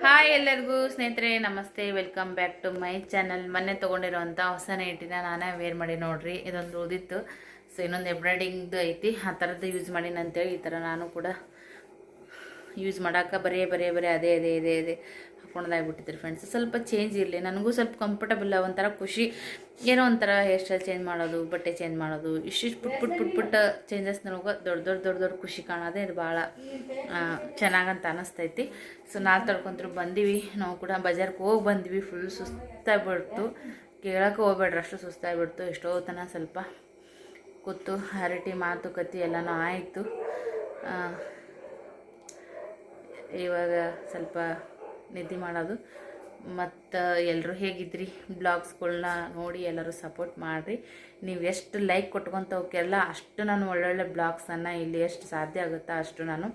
Hi ಎಲ್ಲರಿಗೂ ಸ್ನೇಹಿತರೆ, ನಮಸ್ತೆ. Welcome back to my channel ಮೊನ್ನೆ ತೊಗೊಂಡಿರುವಂಥ ಹೊಸ ನೈಟಿನ ನಾನೇ ವೇರ್ ಮಾಡಿ ನೋಡ್ರಿ. ಇದೊಂದು ಉಳಿದಿತ್ತು. ಸೊ ಇನ್ನೊಂದು ಎಂಬ್ರಾಯ್ಡಿಂಗ್ದು ಐತಿ. ಆ ಥರದ್ದು ಯೂಸ್ ಮಾಡೀನಿ ಅಂತೇಳಿ ಈ ಥರ ನಾನು ಕೂಡ ಯೂಸ್ ಮಾಡೋಕೆ ಬರೀ ಬರೀ ಬರೀ ಅದೇ ಅದೇ ಅದೇ ಅದೇ. ಹಾಕೊಂಡಾಗ್ಬಿಟ್ಟಿದ್ರಿ ಫ್ರೆಂಡ್ಸ್ ಸ್ವಲ್ಪ ಚೇಂಜ್ ಇರಲಿ. ನನಗೂ ಸ್ವಲ್ಪ ಕಂಫರ್ಟಬಲ್ ಒಂಥರ ಖುಷಿ. ಏನೋ ಒಂಥರ ಹೇರ್ ಸ್ಟೈಲ್ ಚೇಂಜ್ ಮಾಡೋದು, ಬಟ್ಟೆ ಚೇಂಜ್ ಮಾಡೋದು, ಇಷ್ಟಿಷ್ಟು ಪುಟ್ ಪುಟ್ ಪುಟ್ ಪುಟ್ಟ ಚೇಂಜಸ್ ನನಗೆ ದೊಡ್ಡ ದೊಡ್ಡ ದೊಡ್ಡ ದೊಡ್ಡ ಖುಷಿ ಕಾಣೋದೇ ಇದು ಭಾಳ ಚೆನ್ನಾಗಂತ ಅನ್ನಿಸ್ತೈತಿ ಸೊ ನಾಲ್ಕು ತಡ್ಕೊಂತರು ಬಂದೀವಿ. ನಾವು ಕೂಡ ಬಜಾರ್ಗೆ ಹೋಗಿ ಬಂದ್ವಿ. ಫುಲ್ ಸುಸ್ತಾಗ್ಬಿಡ್ತು. ಕೇಳೋಕೆ ಹೋಗ್ಬೇಡ್ರಿ. ಅಷ್ಟು ಸುಸ್ತಾಗ್ಬಿಡ್ತು. ಎಷ್ಟೋ ತನಕ ಸ್ವಲ್ಪ ಕೂತು ಹರಟಿ ಮಾತುಕತೆ ಎಲ್ಲನೂ ಆಯಿತು. ಇವಾಗ ಸ್ವಲ್ಪ ನಿದ್ದೆ ಮಾಡೋದು. ಮತ್ತು ಎಲ್ಲರೂ ಹೇಗಿದ್ರಿ? ಬ್ಲಾಗ್ಸ್ಗಳನ್ನ ನೋಡಿ ಎಲ್ಲರೂ ಸಪೋರ್ಟ್ ಮಾಡಿರಿ. ನೀವು ಎಷ್ಟು ಲೈಕ್ ಕೊಟ್ಕೊತ ಅಷ್ಟು ನಾನು ಒಳ್ಳೊಳ್ಳೆ ಬ್ಲಾಗ್ಸನ್ನು ಇಲ್ಲಿ ಎಷ್ಟು ಸಾಧ್ಯ ಆಗುತ್ತೋ ಅಷ್ಟು ನಾನು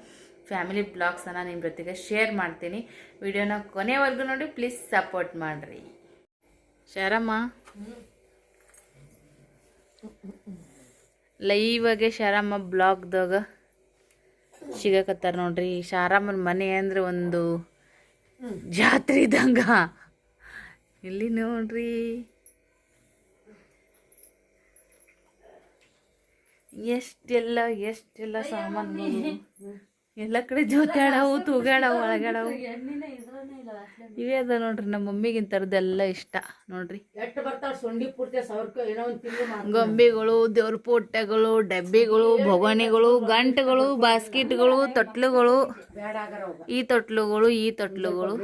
ಫ್ಯಾಮಿಲಿ ಬ್ಲಾಗ್ಸನ್ನು ನಿಮ್ಮ ಜೊತೆಗೆ ಶೇರ್ ಮಾಡ್ತೀನಿ. ವಿಡಿಯೋನ ಕೊನೆವರೆಗೂ ನೋಡಿ ಪ್ಲೀಸ್ ಸಪೋರ್ಟ್ ಮಾಡಿರಿ. ಶರಮ್ಮ ಲೈವಾಗೆ ಶಾರಮ್ಮ ಬ್ಲಾಗ್ದಾಗ ಸಿಗಕತ್ತಾರ ನೋಡ್ರಿ. ಶಾರಮ್ಮನ ಮನೆ ಅಂದರೆ ಒಂದು ಜಾತ್ರೆ ಇದ್ದಂಗ. ಇಲ್ಲಿ ನೋಡ್ರಿ. ಎಷ್ಟೆಲ್ಲ ಎಷ್ಟೆಲ್ಲ ಸಾಮಾನುಗಳು. ಎಲ್ಲ ಕಡೆ ಜೋತಾಡವು ತೂಗಾಡವು ಒಳಗಾಡವು. ಇವೇ ಅದ ನೋಡ್ರಿ ನಮ್ಮ ಥರದ್ದೆಲ್ಲ ಇಷ್ಟ ನೋಡ್ರಿ. ಗೊಂಬೆಗಳು ದೇವ್ರ ಪೋಟೆಗಳು ಡಬ್ಬಿಗಳು ಭೊಗಣಿಗಳು ಗಂಟುಗಳು ಬಾಸ್ಕೆಟ್ಗಳು ತೊಟ್ಲುಗಳು. ಈ ತೊಟ್ಲುಗಳು ಈ ತೊಟ್ಲುಗಳು.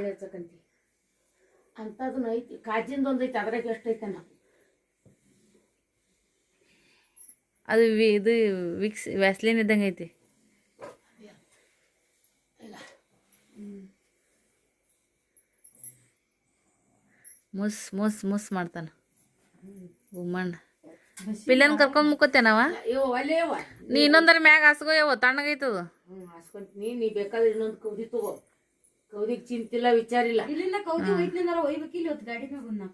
ಐತಿ ಕಾಜಿಂದ ಅದ್ರಾಗ ಅದು ಇದು ವಿಕ್ಸ್ ವ್ಯಾಸ್ಲಿನ್ ಇದ್ದಂಗೆ ಐತಿ. ಮುಸ್ ಮುಸ್ ಮುಸ್ ಮಾಡ್ತಾನ. ಗುಮ್ಮಣ್ಣ ಪಿಲ್ಲನ್ ಕರ್ಕೊಂಡ್ ಮುಕ್ಕೋತೇನವ? ನೀ ಇನ್ನೊಂದರ ಮ್ಯಾಗ ಹಾಸ್ಗೋ ಯಾವ ತಣ್ಣಗೈತದ. ನೀ ಬೇಕಾದ್ರೆ ಇನ್ನೊಂದು ಕೌದಿ ತಗೋ. ಕೌದಿಗೆ ಚಿಂತಿಲ್ಲ ವಿಚಾರಿಲ್ಲ. ಇಲ್ಲಿಂದ ಕೌದಿ ಒಯ್ತಿನಾರ ಒಯ್ಬೇಕಿಲ್ಲ ಇವತ್ತು ಗಾಡಿ ಮ್ಯಾಗ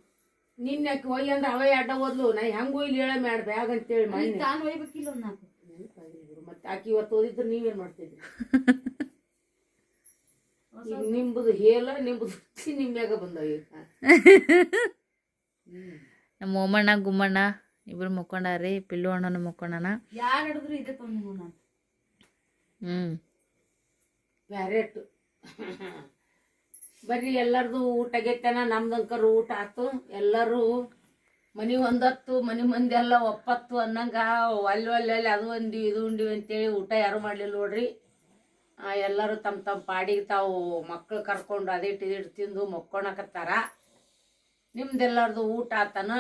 ನಿನ್ನ ಯಾಕೆ ಒಯ್ಯ ಅಂದ್ರೆ ಅವೇ ಅಡ್ಡ ಓದ್ಲು. ನಾ ಹೆಂಗ್ ಒಯ್ಲಿ ಹೇಳ ಮ್ಯಾಡ ಬ್ಯಾಗ್ ಅಂತೇಳಿ ಮಾಡಿ ತಾನು ಒಯ್ಬೇಕಿಲ್ಲ ಮತ್ತೆ ಆಕಿ ಇವತ್ತು ಓದಿದ್ರೆ ನೀವೇನ್ ಮಾಡ್ತಿದ್ರಿ? ನಿಂಬುದು ಹೇಲ ನಿಂಬುದು ನಿಮ್ಮ್ಯಾಗ ಬಂದವ ಈಗ. ನಮ್ಮ ಓಮಣ್ಣ ಗುಮ್ಮಣ್ಣ ಇಬ್ರು ಮುಕ್ಕೊಂಡಾರಿ ಪಿಲ್ಲು ಅಣ್ಣನ ಮುಕ್ಕೊಂಡಣ ಯಾರು ಹಿಡಿದ್ರು ಇದೆ ನಾನು ಹ್ಮ್. ಬ್ಯಾರೆಟ್ಟು ಬರ್ರಿ ಎಲ್ಲರದು ಊಟ ಗೆತ್ತನ ನಮ್ದಂಕರು ಊಟ ಆತು. ಎಲ್ಲರೂ ಮನಿ ಒಂದತ್ತು ಮನಿ ಮಂದಿ ಎಲ್ಲ ಒಪ್ಪತ್ತು ಅನ್ನಂಗ ಅಲ್ಲಿ ಅಲ್ಲಿ ಅಲ್ಲಿ ಅದು ಒಂದಿವಿ ಇದು ಉಂಡಿವಿ ಅಂತೇಳಿ ಊಟ ಯಾರು ಮಾಡ್ಲಿಲ್ಲ ನೋಡ್ರಿ. ಎಲ್ಲರೂ ತಮ್ಮ ತಮ್ಮ ಪಾಡಿಗೆ ತಾವು ಮಕ್ಕಳು ಕರ್ಕೊಂಡು ಅದಿಟ್ಟು ಇದಿಟ್ಟು ತಿಂದು ಮಕ್ಕೊಳಕತ್ತಾರ ನಿಮ್ದೆಲ್ಲರದು ಊಟ ಆತನ?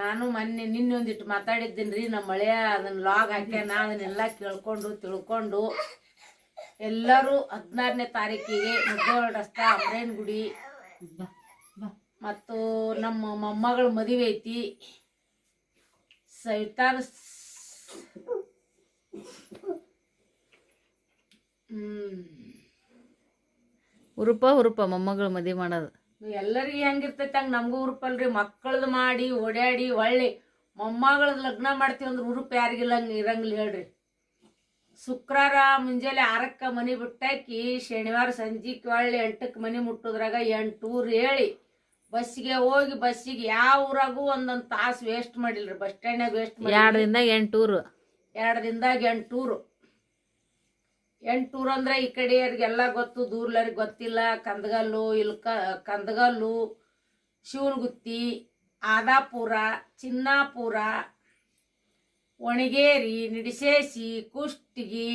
ನಾನು ಮೊನ್ನೆ ನಿನ್ನೆ ಒಂದಿಟ್ಟು ಮಾತಾಡಿದ್ದೀನಿ ರೀ ನಮ್ಮ ಮಳೆಯ ಅದನ್ನ ಲಾಗ್ ಹಾಕ್ಯಾನ ಅದನ್ನೆಲ್ಲ ಕೇಳ್ಕೊಂಡು ತಿಳ್ಕೊಂಡು ಎಲ್ಲರೂ ಹದಿನಾರನೇ ತಾರೀಕಿಗೆ ಮುದ್ದೇಳ ರಸ್ತೆ ಅಮರೇನ್ ಗುಡಿ. ಮತ್ತು ನಮ್ಮ ಮೊಮ್ಮಗಳ ಮದುವೆ ಐತಿ. ಸವಿತಾನ ಹ್ಮ್ ಹುರುಪ ಹುರುಪ ಮೊಮ್ಮಗಳು ಮದುವೆ ಮಾಡೋದು. ಎಲ್ಲರಿಗೆ ಹೆಂಗಿರ್ತೈತೆ ಹಂಗೆ ನಮಗೂ ಉರುಪಲ್ರಿ ಮಕ್ಕಳದು ಮಾಡಿ ಓಡಾಡಿ ಒಳ್ಳೆ. ಮೊಮ್ಮಗಳದ್ದು ಲಗ್ನ ಮಾಡ್ತೀವಿ ಅಂದ್ರೆ ಉರುಪ ಯಾರಿಗಿಲ್ಲ ಹಂಗೆ ಇರಂಗಿಲ್ಲ ಹೇಳ್ರಿ. ಶುಕ್ರವಾರ ಮುಂಜಾನೆ ಆರಕ್ಕೆ ಮನೆ ಬಿಟ್ಟಾಕಿ ಶನಿವಾರ ಸಂಜೆಗೆ ಒಳ್ಳೆ ಎಂಟಕ್ಕೆ ಮನೆ ಮುಟ್ಟೋದ್ರಾಗ ಎಂಟು ಊರು ಹೇಳಿ ಬಸ್ಸಿಗೆ ಹೋಗಿ ಬಸ್ಸಿಗೆ ಯಾವ ಊರಾಗೂ ಒಂದೊಂದು ತಾಸು ವೇಸ್ಟ್ ಮಾಡಿಲ್ರಿ. ಬಸ್ ಸ್ಟ್ಯಾಂಡ್ನಾಗ ವೇಸ್ಟ್ ಮಾಡಿ ಎಂಟು ಎಂಟೂರು ಎರಡು ದಿನದಾಗ ಎಂಟೂರು. ಎಂಟೂರು ಅಂದ್ರೆ ಈ ಕಡೆಯವ್ರಿಗೆಲ್ಲ ಗೊತ್ತು ದೂರ್ಲರಿಗೆ ಗೊತ್ತಿಲ್ಲ. ಕಂದಗಲ್ಲು, ಇಲ್ಕ, ಕಂದಗಲ್ಲು, ಶಿವನಗುತ್ತಿ, ಆದಾಪುರ, ಚಿನ್ನಾಪುರ, ಒಣಗೇರಿ ನಿಡಿಸೇಸಿ ಕುಷ್ಟಗಿ,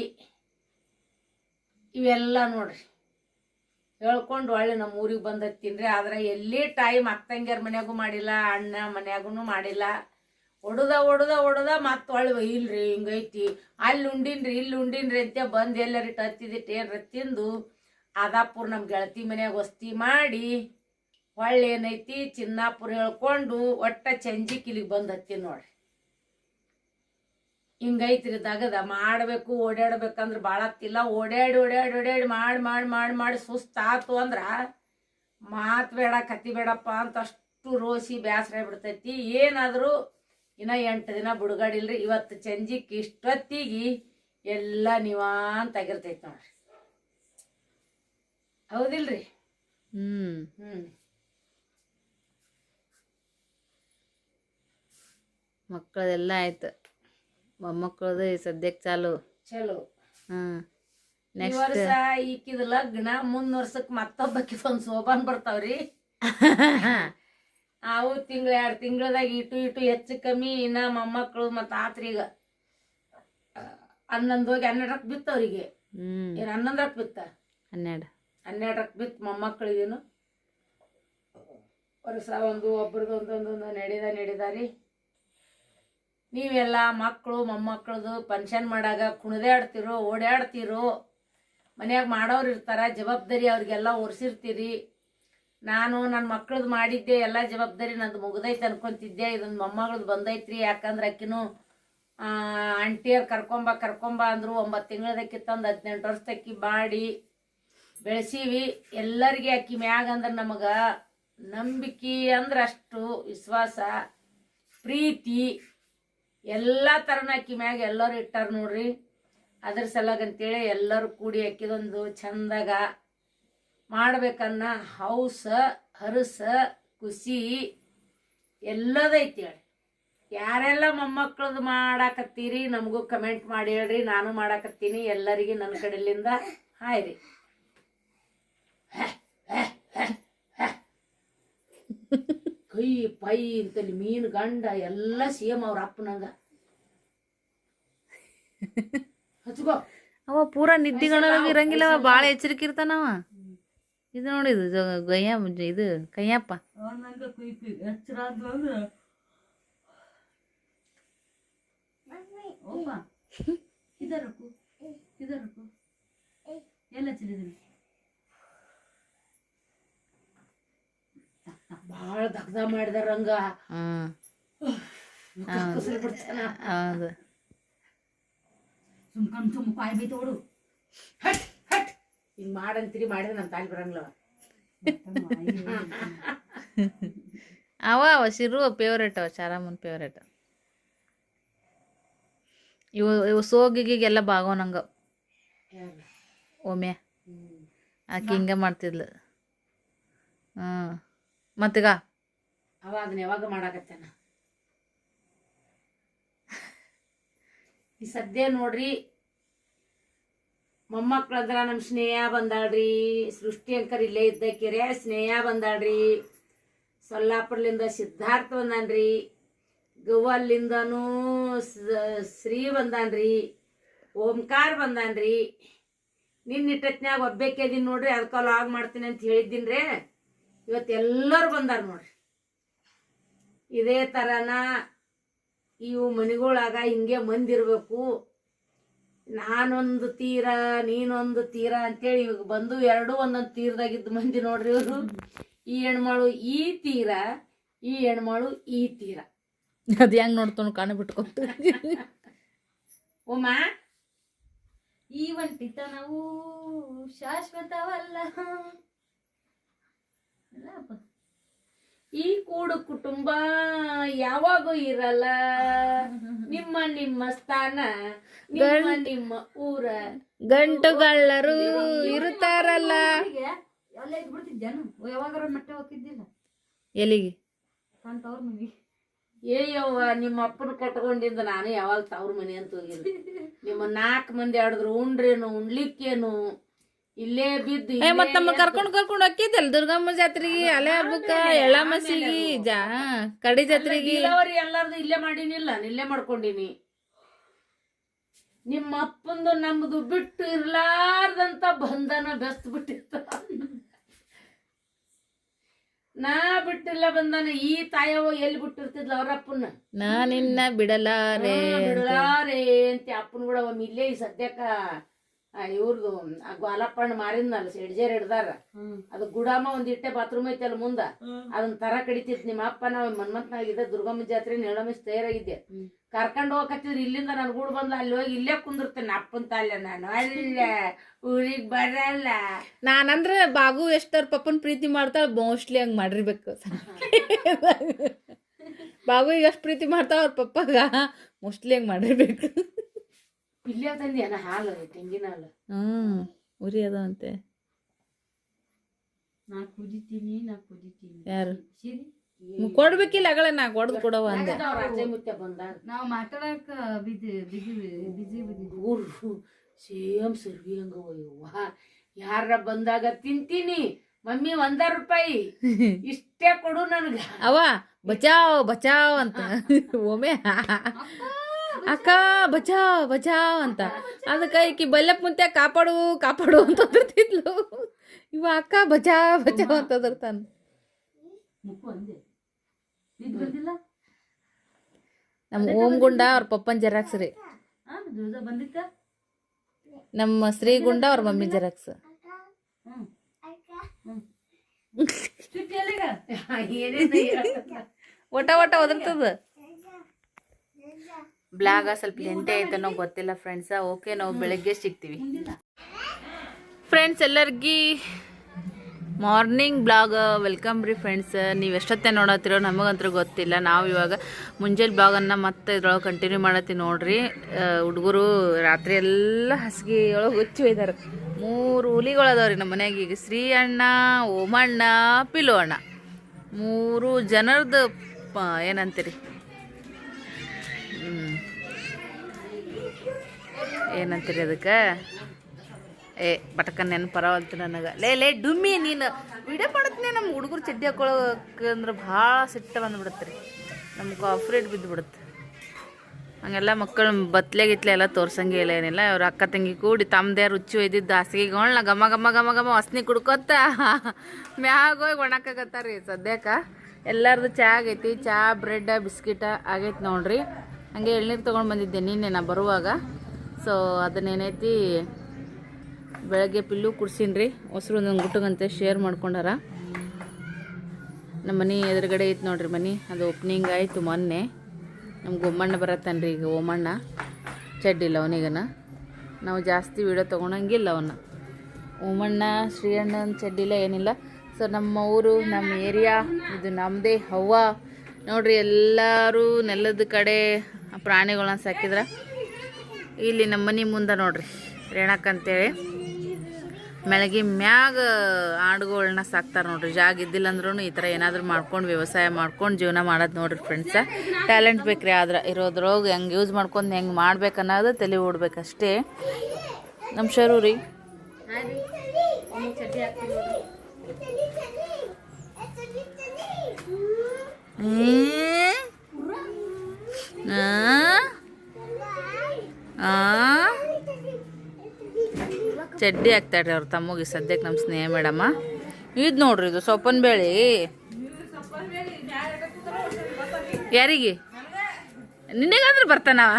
ಇವೆಲ್ಲ ನೋಡ್ರಿ. ಹೇಳ್ಕೊಂಡು ಒಳ್ಳೆ ನಮ್ಮ ಊರಿಗೆ ಬಂದತ್ತಿನ್ರಿ ಆದ್ರೆ ಎಲ್ಲಿ ಟೈಮ್ ಅಕ್ಕಂಗ್ಯಾರ ಮನೆಯಾಗೂ ಮಾಡಿಲ್ಲ, ಅಣ್ಣ ಮನೆಯಾಗೂ ಮಾಡಿಲ್ಲ. ಹೊಡೆದ ಹೊಡೆದ ಹೊಡೆದ ಮತ್ತೆ ಒಳ್ಳೆ ಇಲ್ರಿ ಹಿಂಗೈತಿ ಅಲ್ಲಿ ಉಂಡಿನ್ರಿ, ಇಲ್ಲಿ ಉಂಡಿನ್ರಿ ಅಂತ ಬಂದು ಎಲ್ಲರಿಟ್ಟು ಹತ್ತಿದಿಟ್ಟು ಏನ್ರ ತಿಂದು ಅದಾಪುರ್ ನಮ್ಮ ಗೆಳತಿ ಮನ್ಯಾಗ ವಸ್ತಿ ಮಾಡಿ ಹೊಳ್ಳಿ ಏನೈತಿ ಚಿನ್ನಾಪುರ ಹೇಳ್ಕೊಂಡು ಒಟ್ಟ ಚಂಜಿಕಿಲಿಗೆ ಬಂದು ಹತ್ತೀನಿ ನೋಡ್ರಿ. ಹಿಂಗೈತ್ರಿ ದಗದ, ಮಾಡಬೇಕು ಓಡಾಡ್ಬೇಕಂದ್ರೆ ಭಾಳ ಹತ್ತಿಲ್ಲ ಓಡಾಡಿ ಓಡಾಡಿ ಓಡಾಡಿ ಮಾಡಿ ಮಾಡಿ ಮಾಡಿ ಮಾಡಿ ಸುಸ್ತಾತು ಅಂದ್ರೆ ಮಾತು ಬೇಡ, ಕತಿ ಬೇಡಪ್ಪ ಅಂತ ಅಷ್ಟು ರೋಸಿ ಬೇಸರ ಬಿಡ್ತೈತಿ. ಏನಾದರೂ ಇನ್ನ ಎಂಟು ದಿನ ಬಿಡುಗಡಿಲ್ರಿ ಇವತ್ತು ಸಂಜಿಕ್ ಇಷ್ಟೊತ್ತಿಗೆ ಎಲ್ಲ ನಿವಾಂತ ಆಗಿರ್ತೈತಿ ನೋಡ್ರಿ. ಹೌದಿಲ್ರಿ? ಹ್ಮ್. ಹ್ಮ್. ಮಕ್ಕಳದೆಲ್ಲ ಆಯ್ತು. ಮೊಮ್ಮಕ್ಕಳದು ಸದ್ಯಕ್ಕೆ ಚಾಲು. ಚಲೋ. ಹ್ಮ್. ಈ ವರ್ಷ ಈಕಿದ ಲಗ್ನ ಮುಂದ್ ವರ್ಷಕ್ ಮತ್ತೊಬ್ಬಕ್ಕೆ ಒಂದ್ ಸೋಬಾನ್ ಬರ್ತಾವ್ರಿ. ಅವು ತಿಂಗಳ ಎರಡು ತಿಂಗಳದಾಗ ಇಟು ಇಟು ಹೆಚ್ಚು ಕಮ್ಮಿ ಇನ್ನ ಮೊಮ್ಮಕ್ಕಳು ಮತ್ತು ಆತ್ರೀಗ ಹನ್ನೊಂದು ಹೋಗಿ ಹನ್ನೆರಡಕ್ಕೆ ಬಿತ್ತು ಅವರಿಗೆ. ಏನು ಹನ್ನೊಂದರಕ್ಕೆ ಬಿತ್ತ? ಹನ್ನೆರಡು. ಹನ್ನೆರಡಕ್ಕೆ ಬಿತ್ತು ಮೊಮ್ಮಕ್ಕಳಿಗೇನು. ವರ್ಷ ಒಂದು ಒಬ್ರದ್ದು ಒಂದೊಂದೊಂದು ನಡೀದ ನಡೀದಾರಿ ನೀವೆಲ್ಲ ಮಕ್ಕಳು ಮೊಮ್ಮಕ್ಕಳದು ಫಂಕ್ಷನ್ ಮಾಡಾಗ ಕುಣಿದಾಡ್ತಿರೋ ಓಡಾಡ್ತಿರೋ ಮನ್ಯಾಗ ಮಾಡೋರು ಇರ್ತಾರ ಜವಾಬ್ದಾರಿ ಅವ್ರಿಗೆಲ್ಲ ಒರ್ಸಿರ್ತೀರಿ. ನಾನು ನನ್ನ ಮಕ್ಳದ್ದು ಮಾಡಿದ್ದೆ ಎಲ್ಲ ಜವಾಬ್ದಾರಿ ನಂದು ಮುಗ್ದೈತೆ ಅನ್ಕೊಂತಿದ್ದೆ ಇದನ್ನ ಮೊಮ್ಮಗಳದ್ದು ಬಂದೈತ್ರಿ, ಯಾಕಂದ್ರೆ ಆಕಿನೂ ಆಂಟಿಯರ್ ಕರ್ಕೊಂಬ ಕರ್ಕೊಂಬ ಅಂದ್ರು, ಒಂಬತ್ತು ತಿಂಗಳದಕ್ಕೆ ತಂದು ಹದಿನೆಂಟು ವರ್ಷದಕ್ಕಿ ಮಾಡಿ ಬೆಳೆಸೀವಿ. ಎಲ್ಲರಿಗೆ ಅಕ್ಕಿ ಮ್ಯಾಗ ಅಂದ್ರೆ ನಮಗೆ ನಂಬಿಕೆ ಅಂದ್ರೆ ಅಷ್ಟು ವಿಶ್ವಾಸ, ಪ್ರೀತಿ, ಎಲ್ಲ ಥರನ ಅಕ್ಕಿ ಮ್ಯಾಗ ಎಲ್ಲರೂ ಇಟ್ಟಾರ ನೋಡ್ರಿ. ಅದ್ರ ಸಲಗಂತೇಳಿ ಎಲ್ಲರೂ ಕೂಡಿ ಅಕ್ಕಿದೊಂದು ಚಂದಾಗ ಮಾಡ್ಬೇಕನ್ನ ಹೌಸ, ಹರಸ ಖುಷಿ ಎಲ್ಲದೈತಿ ಹೇಳಿ. ಯಾರೆಲ್ಲ ಮೊಮ್ಮಕ್ಕಳದು ಮಾಡಾಕತ್ತೀರಿ ನಮಗೂ ಕಮೆಂಟ್ ಮಾಡಿ ಹೇಳ್ರಿ, ನಾನು ಮಾಡಾಕತ್ತೀನಿ, ಎಲ್ಲರಿಗೆ ನನ್ನ ಕಡೆಯಿಂದ ಹಾಯ್ ರೀ ಕೈ, ಪೈ ಅಂತಲ್ಲಿ ಮೀನು, ಗಂಡ, ಎಲ್ಲ ಸೇಮ್ ಅವ್ರ ಅಪ್ಪನಂಗ ಹಚ್ಕೋ. ಅವ ಪೂರಾ ನಿದ್ದಿಗಳೊಳಗೆ ಇರಂಗಿಲ್ಲವ ಭಾಳ ಎಚ್ಚರಿಕೆ ಇರ್ತಾನವ ಇದು ನೋಡಿದು ಜ- ಗಯ್ಯ ಇದು ಕಯ್ಯಪ್ಪ ಅವನಂಗ ಕುಯ್ಕಿ ಎಚ್ಚರ ಆದ್ವಂದ್ರ ಓಪ ಇದರಕು ಇದರಕು ಎಲ್ಲ ಚೆಲ್ಲಿದ್ರಿ ಭಾಳ ದಗ್ದ ಮಾಡಿದಾರಂಗ ಹ್ಮ್ ಬಿಡ್ತಾನ. ಹೌದು. ಸುಮ್ಕಂಡ್ ಸುಮ್ ಕಾಯಿ ಬೈತ ಓಡು. ಹಟ್ ಹಟ್. ಹಿಂಗ್ ಮಾಡಂತೀರಿ ಮಾಡಿದ್ರೆ ನಮ್ಮ ತಾಯಿ ಬರಂಗಿಲ್ಲ ಅವ. ಅವ ಶಿರು ಫೇವ್ರೇಟ್ ಅವ ಚಾರಾಮನ್ ಫೇವ್ರೇಟ್ ಇವು ಇವು ಸೋಗಿಗೆಲ್ಲ ಬಾಗೋನಂಗ ಒಮ್ಮೆ. ಆಕೆ ಹಿಂಗೆ ಮಾಡ್ತಿದ್ಲು. ಹ್ಞೂ ಮತ್ತೀಗ? ಅವ ಅದನ್ನ ಯಾವಾಗ ಮಾಡಾಕತ್ತೇನ? ಈ ಸದ್ಯ ನೋಡ್ರಿ ಮೊಮ್ಮಕ್ಳಂದ್ರ ನಮ್ಮ ಸ್ನೇಹ ಬಂದಾಳ್ರಿ. ಸೃಷ್ಟಿ ಅಂಕರ್ ಇಲ್ಲೇ ಇದ್ದ ಕೆರೆ ಸ್ನೇಹ ಬಂದಾಳ್ರಿ. ಸೊಲ್ಲಾಪುರ್ಲಿಂದ ಸಿದ್ಧಾರ್ಥ ಬಂದಾನ್ರಿ. ಗೋವಲ್ಲಿಂದನೂ ಸ- ಶ್ರೀ ಬಂದಾನ್ರಿ. ಓಂಕಾರ ಬಂದಾನ್ರಿ. ನಿನ್ನಿಟ್ಟತ್ನ್ಯಾಗ ಒಬ್ಬೇಕೆದೀನಿ ನೋಡ್ರಿ ಅದಕ್ಕೆ ಲಾಗ್ ಮಾಡ್ತೀನಿ ಅಂತ ಹೇಳಿದ್ದೀನ್ರಿ. ಇವತ್ತು ಎಲ್ಲರೂ ಬಂದಾರ ನೋಡ್ರಿ. ಇದೇ ಥರನ ಇವು ಮನೆಗಳಾಗ ಹಿಂಗೆ ಮಂದಿರ್ಬೇಕು. ನಾನೊಂದು ತೀರ ನೀನೊಂದು ತೀರ ಅಂತೇಳಿ ಇವಾಗ ಬಂದು ಎರಡೂ ಒಂದೊಂದು ತೀರದಾಗಿದ್ದು ಮಂದಿ ನೋಡ್ರಿ ಇವರು. ಈ ಹೆಣ್ಮಾಳು ಈ ತೀರ ಈ ಹೆಣ್ಮಾಳು ಈ ತೀರ. ಅದು ಹೆಂಗ್ ನೋಡ್ತಾನು ಕಣ್ಣು ಬಿಟ್ಕೊತ ಉಮ್ಮ ಈ ಒಂಟಿತನವು ಶಾಶ್ವತವಲ್ಲ. ಈ ಕೂಡು ಕುಟುಂಬ ಯಾವಾಗೂ ಇರಲ್ಲ. ನಿಮ್ಮ ನಿಮ್ಮ ಸ್ಥಾನ ನಿಮ್ಮ ನಿಮ್ಮ ಊರ. ಗಂಟುಗಳ್ಳರು ಇರುತ್ತಾರಲ್ಲ. ಎಲ್ಲ ಯಾವಾಗಾರ ಮಟ್ಟೆ ಹೋಗಿದ್ದಿಲ್ಲ ಎಲ್ಲಿಗೆ? ತವ್ರ ಮನೆಗೆ. ಏ ಯವ್ವ ನಿಮ್ಮ ಅಪ್ಪನ ಕಟ್ಕೊಂಡಿಂದ ನಾನು ಯಾವಾಗ ತವ್ರ ಮನೆ ಅಂತ ಹೋಗಿಲ್ಲ ನಿಮ್ಮ ನಾಲ್ಕು ಮಂದಿ ಆಡಿದ್ರು ಉಂಡ್ರೇನು ಉಣ್ಲಿಕ್ಕೇನು? ಇಲ್ಲೇ ಬಿದ್ದು ಏ ಮತ್ತಮ್ಮ ನಮ್ಮ ಕರ್ಕೊಂಡ್ ಕರ್ಕೊಂಡ್ ಹೋಗಿದ್ದಲ್ಲ ದುರ್ಗಮ್ಮ ಜಾತ್ರೆಗೆ ಅಲೆ ಹಬ್ಬಕ್ಕ ಎಳ್ಳಮಸಿಗಿ ಜಾ ಕಡಿ ಜಾತ್ರೆಗೆ. ಡಿಲವರಿ ಎಲ್ಲಾರ್ದು ಇಲ್ಲೇ ಮಾಡಿನಿಲ್ಲ ಇಲ್ಲೇ ಮಾಡ್ಕೊಂಡಿನಿ. ನಿಮ್ಮ ಅಪ್ಪಂದು ನಮ್ದು ಬಿಟ್ಟು ಇರ್ಲಾರ್ದಂತ ಬಂಧನ ಬೆಸ್ಟ್ ಬಿಟ್ಟಿರ್ತ ನಾ ಬಿಟ್ಟಿಲ್ಲ ಬಂದಾನ ಈ ತಾಯವ ಎಲ್ಲಿ ಬಿಟ್ಟಿರ್ತಿದ್ಲ ಅವ್ರ ಅಪ್ಪನ್ನ ನಾ ನಿನ್ನ ಬಿಡಲಾರೆ ಬಿಡಲಾರೆ ಅಂತ ಅಪ್ಪನ ಕೂಡ ಒಮ್ಮೆ ಇಲ್ಲೇ ಈ ಸದ್ಯಕ್ಕ ಇವ್ರದು ಗ್ವಾಲಪ್ಪಣ್ಣ ಮಾರಿದ್ನಲ್ಲ ಸೆಡ್ಜೇರ್ ಹಿಡ್ದಾರ. ಅದು ಗುಡಾಮ ಒಂದಿಟ್ಟೆ ಇಟ್ಟೆ ಬಾತ್ರೂಮ್ ಐತಲ್ಲ ಮುಂದ. ಅದನ್ನ ತರ ಕಡಿತಿದ್ ನಿಮ್ಮ ಅಪ್ಪ ನಾವು ಮನ್ಮತ್ನಾಗಿದ್ದೆ ದುರ್ಗಮ್ಮ ಜಾತ್ರೆ ನೆಳಮಿಸ್ ತಯಾರಾಗಿದ್ದೆ. ಕರ್ಕೊಂಡು ಹೋಗಕತ್ತಿದ್ರು ಇಲ್ಲಿಂದ ನನ್ ಗೂಡ್ ಬಂದ್ಲ ಅಲ್ಲಿ ಹೋಗಿ ಇಲ್ಲೇ ಕುಂದಿರ್ತೇನೆ ಅಪ್ಪನ್ ತಾಲ್ಯ ನಾನು. ಅಲ್ಲ ಊರಿಗ್ ಬರಲ್ಲ. ನಾನಂದ್ರ ಬಾಗು ಎಷ್ಟವ್ರ ಪಪ್ಪನ್ ಪ್ರೀತಿ ಮಾಡ್ತಾಳ ಮೋಸ್ಟ್ಲಿ ಹಂಗ್ ಮಾಡಿರ್ಬೇಕು. ಬಾಗು ಈಗ ಎಷ್ಟು ಪ್ರೀತಿ ಮಾಡ್ತಾಳ ಅವ್ರ ಪಪ್ಪಗ ಮೋಸ್ಟ್ಲಿ ಹಂಗ್ ಮಾಡಿರ್ಬೇಕು. ಇಲ್ಲೇ ತಂದ್ಯಾನ ಹಾಲು ತೆಂಗಿನ ಹಾಲು. ಹ್ಮ್ ಉರಿ ಅದಾವಂತೆ ನಾ ಕುದಿತೀನಿ ನಾ ಕುದಿತೀನಿ. ಯಾರು? ಸಿರಿ ಕೊಡ್ಬೇಕಿಲ್ಲ ಅಗಳ ನಾ ಕೊಡ್ದು ಕೊಡವ ಅಂತ ರಾಜೆ ಬಂದಾಗ ನಾವ್ ಮಾತಾಡಕ ಬಿದ್ದು ಬಿದ್ದು ಬಿಜಿ ಬಿದ್ದಿದ್ವಿ. ಊರು ಸೇಮ್ ಸರ್ವಿ ಹಂಗ ಯವ್ವ ಯಾರ ಬಂದಾಗ ತಿಂತೀನಿ. ಮಮ್ಮಿ ಒಂದ ರೂಪಾಯಿ. ಇಷ್ಟೇ ಕೊಡು ನನ್ಗ. ಅವ ಬಚಾವ್ ಬಚಾವ್ ಅಂತ. ಒಮ್ಮೆ. ಅಕ್ಕ ಬಚಾವ್ ಬಚಾವ್ ಅಂತ. ಅದಕ್ಕೆ ಈಕಿ ಬಲ್ಲಪ್ಪ ಮುಂತೆ ಕಾಪಾಡು ಕಾಪಾಡು ಅಂತ ಬರ್ತಿದ್ಲು ಇವ ಅಕ್ಕ ಬಚಾವ್ ಬಚಾವ್ ಅಂತ ಬರ್ತಾನೆ ಮುಕ್ಕು ಅಂದೆ. ಬಿದ್ದು ನಮ್ಮ ಓಂ ಗುಂಡ ಅವ್ರ ಪಪ್ಪನ್ ಜೆರಾಕ್ಸ್ ರೀ. ನಮ್ಮ ಶ್ರೀ ಗುಂಡ ಅವ್ರ ಮಮ್ಮಿ ಜೆರಾಕ್ಸ್. ಒಟ ಒಟ ಒದರ್ತದ. ಬ್ಲಾಗ ಸ್ವಲ್ಪ ಲೆಂಟೆ ಐತನೋ ಗೊತ್ತಿಲ್ಲ ಫ್ರೆಂಡ್ಸ ಓಕೆ ನಾವು ಬೆಳಗ್ಗೆ ಸಿಗ್ತೀವಿ ಫ್ರೆಂಡ್ಸ್ ಎಲ್ಲರಿಗಿ ಮಾರ್ನಿಂಗ್ ಬ್ಲಾಗ್ ವೆಲ್ಕಮ್ ರೀ ಫ್ರೆಂಡ್ಸ್ ನೀವು ಎಷ್ಟೊತ್ತೆ ನೋಡತ್ತಿರೋ ನಮಗಂತೂ ಗೊತ್ತಿಲ್ಲ. ನಾವು ಇವಾಗ ಮುಂಜಾನೆ ಬ್ಲಾಗನ್ನು ಮತ್ತೆ ಇದ್ರೊಳಗೆ ಕಂಟಿನ್ಯೂ ಮಾಡತ್ತೀವಿ ನೋಡ್ರಿ. ಹುಡುಗರು ರಾತ್ರಿ ಎಲ್ಲ ಹಸಿಗೆ ಒಳಗೆ ಹುಚ್ಚು ಇದ್ದಾರೆ ಮೂರು ಹುಲಿಗಳು ಅದಾವ ರೀ ನಮ್ಮ ಮನ್ಯಾಗ. ಈಗ ಶ್ರೀ ಅಣ್ಣ ಓಮಣ್ಣ ಪಿಲು ಅಣ್ಣ ಮೂರು ಜನರದ್ದು ಏನಂತೀರಿ. ಏನಂತೀರಿ ಅದಕ್ಕೆ? ಏ, ಪಟಕನ್ ನೆನಪರವಲ್ತು ನನಗೆ. ಲೇ ಲೇ, ಡುಮ್ಮಿ, ನೀನು ವಿಡಿಯೋ ಮಾಡತ್ನೇ ನಮ್ಮ ಹುಡುಗರು ಚಡ್ಡಿ ಹಾಕೊಳಕ್ಕೆ ಅಂದ್ರೆ ಭಾಳ ಸಿಟ್ಟ ಬಂದ್ಬಿಡುತ್ತೆ ರೀ ನಮ್ಮ ಕಾಫ್ರೇಟ್ ಬಿದ್ದುಬಿಡುತ್ತೆ ಹಂಗೆಲ್ಲ ಮಕ್ಕಳು ಬತ್ಲೆ ಗಿತ್ಲೆ ಎಲ್ಲ ತೋರ್ಸಂಗೆ ಇಲ್ಲ, ಏನಿಲ್ಲ. ಅವ್ರ ಅಕ್ಕ ತಂಗಿ ಕೂಡಿ ತಮ್ಮದೇ ರುಚಿ ಒಯ್ದಿದ್ದು ಹಾಸಿಗೆಗಳನ್ನ ಘಮ ಘಮ ಘಮ ಘಮ ಹಸ್ನಿ ಕುಡ್ಕೊತ ಮ್ಯಾಗ ಹೋಗಿ ಒಣಕಾಕತ್ತಾರ ರೀ ಸದ್ಯಕ್ಕೆ. ಎಲ್ಲರದು ಚಾ ಆಗೈತಿ, ಚಾ, ಬ್ರೆಡ್, ಬಿಸ್ಕಿಟ ಆಗೈತೆ ನೋಡ್ರಿ. ಹಂಗೆ ಎಳ್ನೀರು ತೊಗೊಂಡು ಬಂದಿದ್ದೆ ನಿನ್ನೆ ನಾ ಬರುವಾಗ. ಸೊ ಅದನ್ನೇನೈತಿ, ಬೆಳಗ್ಗೆ ಪಿಲ್ಲು ಕುಡ್ಸೀನಿ ಹೊಸರು ಒಂದೊಂದು ಗುಟ್ಟಗಂತೆ ಶೇರ್ ಮಾಡ್ಕೊಂಡಾರ. ನಮ್ಮ ಮನೆ ಎದುರುಗಡೆ ಐತೆ ನೋಡ್ರಿ ಮನೆ. ಅದು ಓಪನಿಂಗ್ ಆಯಿತು ಮೊನ್ನೆ. ನಮ್ಮ ಗೊಮ್ಮಣ್ಣ ಬರತ್ತಾನ್ರಿ ಈಗ ಓಮಣ್ಣ ಚಡ್ಡಿಲ್ಲ ಅವನಿಗನ. ನಾವು ಜಾಸ್ತಿ ವೀಡಿಯೋ ತೊಗೊಳಂಗಿಲ್ಲ ಅವನ್ನ ಓಮಣ್ಣ ಶ್ರೀಯಣ್ಣನ ಚಡ್ಡಿಲ್ಲ ಏನಿಲ್ಲ. ಸೊ ನಮ್ಮ ಊರು, ನಮ್ಮ ಏರಿಯಾ ಇದು ನಮ್ಮದೇ ಹವ್ವ. ನೋಡ್ರಿ ಎಲ್ಲರೂ ನೆಲದ ಕಡೆ ಪ್ರಾಣಿಗಳನ್ನ ಸಾಕಿದ್ರ. ಇಲ್ಲಿ ನಮ್ಮ ಮನೆ ಮುಂದೆ ನೋಡ್ರಿ ರೇಣಕ್ ಅಂತೇಳಿ. ಮೆಳಗಿ ಮ್ಯಾಗ ಆಡುಗಳನ್ನ ಸಾಕ್ತಾರೆ ನೋಡ್ರಿ. ಜಾಗ ಇದ್ದಿಲ್ಲ ಅಂದ್ರೂ ಈ ಥರ ಏನಾದರೂ ಮಾಡ್ಕೊಂಡು ವ್ಯವಸಾಯ ಮಾಡ್ಕೊಂಡು ಜೀವನ ಮಾಡೋದು ನೋಡ್ರಿ ಫ್ರೆಂಡ್ಸ ಟ್ಯಾಲೆಂಟ್ ಬೇಕ್ರಿ ಆದ್ರೆ ಇರೋದ್ರೊಳಗೆ ಹೆಂಗೆ ಯೂಸ್ ಮಾಡ್ಕೊಂಡು ಹೆಂಗೆ ಮಾಡ್ಬೇಕು ಅನ್ನೋದು ತಲೆ ಓಡ್ಬೇಕಷ್ಟೇ. ನಮ್ಮ ಶರು ರೀ. ಆ? ಚಡ್ಡಿ ಹಾಕ್ತಾಡ್ರಿ ಅವ್ರ ತಮ್ಮಗೆ ಸದ್ಯಕ್ಕೆ ನಮ್ಮ ಸ್ನೇಹ ಮೇಡಮ್ಮ ಇದು ನೋಡ್ರಿ ಇದು ಸೊಪ್ಪನ ಬೇಳೆ. ಯಾರಿಗೆ? ನಿನಗಾದ್ರೂ ಬರ್ತಾನವ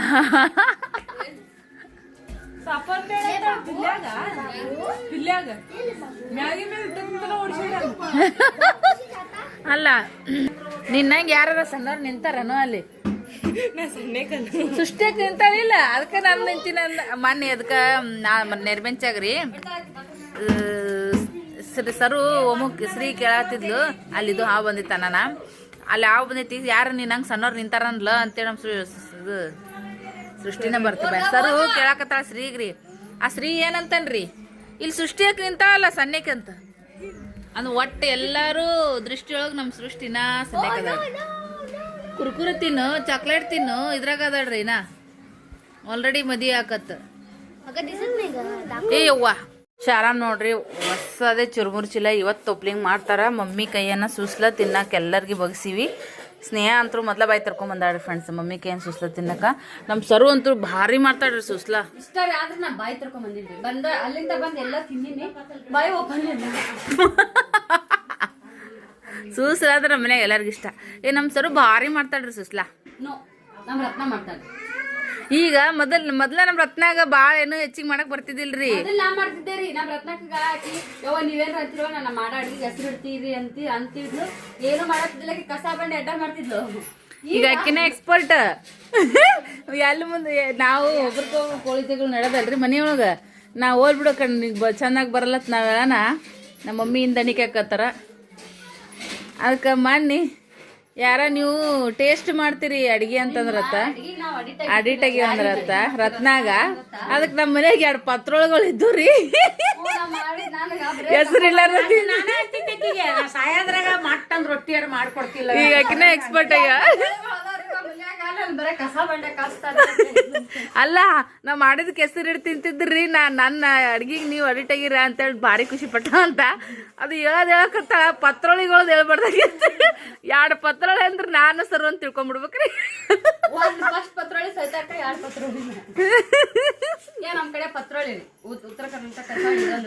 ಅಲ್ಲ ನಿನ್ನಂಗೆ ಯಾರ ಸಣ್ಣವ್ರು ನಿಂತಾರನೋ ಅಲ್ಲಿ. ಸೃಷ್ಟಿಯಾಗ ನಿಂತಾಳಿಲ್ಲ ಅದಕ್ಕೆ ನಾನು ನಿಂತಿನ ಅಂದ ಮೊನ್ನೆ ಅದಕ್ಕೆ ನಾ ನೆರ್ಬೆಂಚಾಗ್ರಿ ಸರಿ ಸರು ಒಮ್ಮುಕ್ ಶ್ರೀ ಕೇಳತ್ತಿದ್ಲು ಅಲ್ಲಿದು ಹಾವು ಬಂದಿತ್ತ ನಾನ ಅಲ್ಲಿ ಹಾವು ಬಂದೈತಿ ಯಾರು ನಿನ್ನಂಗೆ ಸಣ್ಣವ್ರು ನಿಂತಾರನ್ಲ ಅಂತೇಳಿ ನಮ್ಮ ಇದು ಸೃಷ್ಟಿನ ಬರ್ತವೆ ಸರು ಕೇಳಾಕತ್ತಾಳ ಶ್ರೀಗ್ರಿ. ಆ ಶ್ರೀ ಏನಂತನ್ರಿ? ಇಲ್ಲಿ ಸೃಷ್ಟಿಯಕ್ಕೆ ನಿಂತಾಳಲ್ಲ ಅಂತ ಅಂದ್ರೆ ಒಟ್ಟು ಎಲ್ಲರೂ ದೃಷ್ಟಿಯೊಳಗೆ ನಮ್ಮ ಸೃಷ್ಟಿನ ಸನ್ನೆಕದ ಕುರ್ಕುರೆ ತಿನ್ನು ಚಾಕ್ಲೇಟ್ ತಿನ್ನು ಇದ್ರಾಗ ಅದಾಳ್ರಿ ನಾ ಆಲ್ರೆಡಿ ಮದಿ ಹಾಕತ್ತ ಏ ಯವ್ವ ಶಾರಾಮ್ ನೋಡ್ರಿ ಹೊಸದೇ ಚುರುಮುರು ಚೀಲ ಇವತ್ತು ತೊಪ್ಲಿಂಗ್ ಮಾಡ್ತಾರ. ಮಮ್ಮಿ ಕೈಯನ್ನ ಸುಸ್ಲ ತಿನ್ನಕ್ಕೆ ಎಲ್ಲರಿಗೆ ಬಗ್ಸಿವಿ. ಸ್ನೇಹ ಅಂತೂ ಮೊದ್ಲ ಬಾಯಿ ತರ್ಕೊಂಡ್ ಬಂದಾಡ್ರಿ ಫ್ರೆಂಡ್ಸ್ ಮಮ್ಮಿ ಕೈಯನ್ನ ಸುಸ್ಲ ತಿನ್ನಕ. ನಮ್ಮ ಸರು ಅಂತೂ ಭಾರಿ ಮಾಡ್ತಾಳ್ರಿ ಸುಸ್ಲ. ಇಷ್ಟ ರೀ ಆದ್ರೆ ನಾ ಬಾಯಿ ತರ್ಕೊಂಡ್ ಬಂದಿದ್ರಿ ಬಂದ ಅಲ್ಲಿಂದ ಬಂದ್ ಎಲ್ಲ ತಿಂದಿನಿ. ಬಾಯಿ ಓಪನ್ ಸೂಸ್ಲ ಅಂದ್ರೆ ನಮ್ಮ ಮನ್ಯಾಗ ಎಲ್ಲರಿಗೂ ಇಷ್ಟ. ಏ ನಮ್ಮ ಸರು ಭಾರಿ ಮಾಡ್ತಾಳ್ರಿ ಸುಸ್ಲಾ. ನೋ ನಮ್ ರತ್ನ ಈಗ ಮೊದಲ್ ಮೊದ್ಲ ನಮ್ಮ ರತ್ನಾಗ ಬಾಳ ಏನು ಹೆಚ್ಚಿಗೆ ಮಾಡಕ್ ಬರ್ತಿದ್ದಿಲ್ರಿ. ಅದನ್ನ ನಾ ಮಾಡ್ತಿದ್ದೆ ರೀ ನಮ್ ರತ್ನಕ್ಕ ಹಾಕಿ ಯವ್ವ ನೀವೇನ್ ಅಂತಿರೋ ನನ್ನ ಮಾಡ ಅಡ್ಗೆ ಹೆಸರು ಇಡ್ತೀರಿ ಅಂತಿ ಅಂತಿದ್ಲು. ಏನು ಮಾಡತ್ತಿದ್ದಿಲ್ಲ ಆಕಿ ಕಸ ಬಂಡಿ ಅಡ್ಡ ಮಾಡ್ತಿದ್ಲು. ಈಗ ಅಕ್ಕಿನ ಎಕ್ಸ್ಪರ್ಟ್ ಎಲ್ಲಿ ಮುಂದೆ ನಾವು ಒಬ್ರಿಗೊಬ್ರು ಕೋಳಿತೆಗಳು ನಡೆದಲ್ರಿ ಮನೆಯೊಳಗೆ. ನಾವು ಹೋಲ್ಬಿಡೋ ಕಣ್ ಚೆನ್ನಾಗಿ ಬರಲ್ಲತ್ ನಾವೆಲ್ಲನ. ನಮ್ಮ ಮಮ್ಮಿಯಿಂದ ನಿಕಾಕತ್ತಾರ ಅದಕ್ಕೆ ಮಣ್ಣಿ ಯಾರ ನೀವು ಟೇಸ್ಟ್ ಮಾಡ್ತೀರಿ ಅಡಿಗೆ ಅಂತಂದ್ರತ್ತ? ಅಡಿಟ್ ಆಗಿ ಅಂದ್ರತ್ತ ರತ್ನಾಗ? ಅದಕ್ಕೆ ನಮ್ಮ ಮನೆಗೆ ಎರಡು ಪತ್ರೊಳಗಳು ಇದ್ದು ರೀ. ಹೆಸರಿಲ್ಲ ಈಗ ಅಕ್ಕಿನ ಎಕ್ಸ್ಪರ್ಟ್ ಈಗ. ಅಲ್ಲ ನಾ ಮಾಡಿದ ಕೆಸರ್ ಹಿಡ್ ತಿಂತಿದ್ರಿ ನಾ ನನ್ನ ಅಡ್ಗಿಗೆ ನೀವು ಅಡಿಟ್ ಆಗಿರ ಅಂತೇಳಿ ಭಾರಿ ಖುಷಿ ಪಟ್ಟ ಅಂತ. ಅದು ಹೇಳೋದ್ ಹೇಳಕತ್ತ ಪತ್ರೊಳಿಗಳದ್ ಹೇಳ್ಬಾರ್ದಾಗಿತ್ತು ಎರಡು ಪತ್ರೊಳಿ ಅಂದ್ರೆ ನಾನು ಸರ್ ಅಂತ ತಿಳ್ಕೊಂಬಿಡ್ಬೇಕ್ರಿ. ಒಂದ್ ಫಸ್ಟ್ ಪತ್ರೊಳಿ ಸೈತಾಕ ಎರಡ್ ಪತ್ರೊಳಿ ಏ ನಮ್ ಕಡೆ ಪತ್ರೊಳಿ ಉತ್ತರ ಕರ್ನಾಟಕ.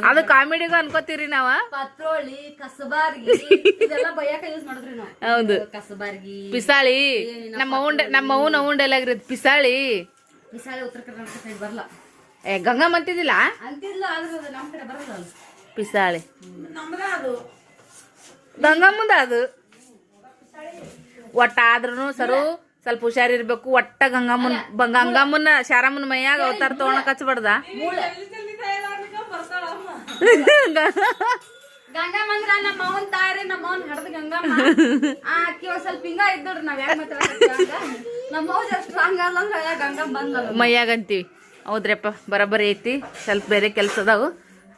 ಅದು ಕಾಮಿಡಿಗೂ ಅನ್ಕೋತೀರಿ ನಾವ? ಪತ್ರೊಳಿ ಕಸಬಾರ್ಗಿ ಇದೆಲ್ಲ ಬಯ್ಯಾಕ ಯೂಸ್ ಮಾಡಿದ್ರಿ ನಾವು. ಹೌದು. ಕಸಬಾರ್ಗಿ ಪಿಸಾಳಿ ನಮ್ಮ ಅವ್ನ ನಮ್ಮ ಅವ್ನ ಉಂಡೆ ಡೈಲಾಗ್ ಇರೋದು ಪಿಸಾಳಿ ಉತ್ತರ ಕರ್ನಾಟಕ ಸೈಡ್ ಬರಲ್ಲ ಏ ಗಂಗಾ ಅಂತಿದ್ದಿಲ್ಲ? ಅಂತಿಲ್ಲ ಆದ್ರೆ ಅದು ನಮ್ ಕಡೆ ಬರಲ್ಲ ಅದು. ಪಿಸಾಳಿ. ನಮ್ದ ಅದು. ಗಂಗಮ್ಮಂದ ಅದು? ಒಟ್ಟ ಆದ್ರೂ ಸರು ಸ್ವಲ್ಪ ಹುಷಾರಿರ್ಬೇಕು ಒಟ್ಟ ಗಂಗಮ್ಮನ್ ಗಂಗಮ್ಮನ ಶಾರಮ್ಮನ ಮೈಯಾಗ ಅವತಾರ ತಗೊಳಕ್ ಹಚ್ಬಾರ್ದ? ಗಂಗಮ್ಮ ಅಂದ್ರ ನಮ್ಮ ಅವನ್ ತಾಯಿರಿ ನಮ್ಮ ಅವನ್ ಹಡ್ದ ಗಂಗಮ್ಮ ಆ ಅಕ್ಕಿ ಒಂದ್ ಸ್ವಲ್ಪ ಹಿಂಗ ಇದ್ದೋಡ್ರಿ ನಾವ್ ಯಾಕೆ ಮಾತಾಡಕ ನಮ್ಮ ಅವ್ವ ಜಸ್ಟ್ ಸ್ಟ್ರಾಂಗ್ ಅಲ್ಲ ಅಂದ್ರೆ ಅಯ್ಯ ಗಂಗಮ್ಮ ಬಂದ್ಲಲ್ಲ ಮೈಯಾಗ ಅಂತೀವಿ. ಹೌದ್ರಪ್ಪ ಬರಬರಿ ಐತಿ. ಸ್ವಲ್ಪ ಬೇರೆ ಕೆಲಸ ಅದಾವು.